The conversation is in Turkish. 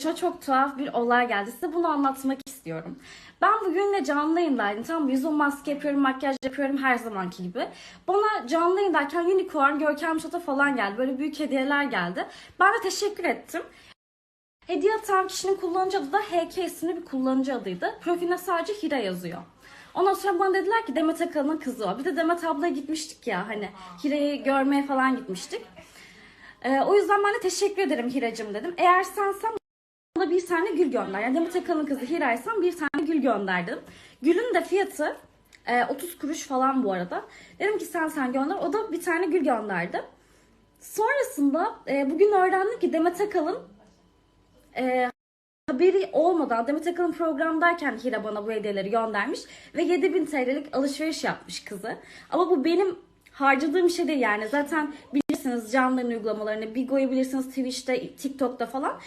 Başıma çok tuhaf bir olay geldi. Size bunu anlatmak istiyorum. Ben bugün de canlı yayındaydım. Tam yüzüm maske yapıyorum, makyaj yapıyorum her zamanki gibi. Bana canlı yayındayken Unicorn, Görkem Şata falan geldi. Böyle büyük hediyeler geldi. Ben de teşekkür ettim. Hediye atan kişinin kullanıcı adı da HK isimli bir kullanıcı adıydı. Profiline sadece Hira yazıyor. Ondan sonra bana dediler ki Demet Akalın'ın kızı o. Bir de Demet ablaya gitmiştik ya hani Hira'yı görmeye falan gitmiştik. Ee, o yüzden ben de teşekkür ederim Hiracım dedim. Eğer sensen bir tane gül gönder. Yani Demet Akalın kızı Hira'ysan bir tane gül gönderdim. Gülün de fiyatı e, 30 kuruş falan bu arada. Dedim ki sen sen gönder. O da bir tane gül gönderdi. Sonrasında e, bugün öğrendim ki Demet Akalın e, haberi olmadan Demet Akalın programdayken Hira bana bu hediyeleri göndermiş ve 7000 TL'lik alışveriş yapmış kızı. Ama bu benim harcadığım şey değil yani zaten bilirsiniz canlı yayın uygulamalarını Bigo'yu bilirsiniz Twitch'te, TikTok'ta falan.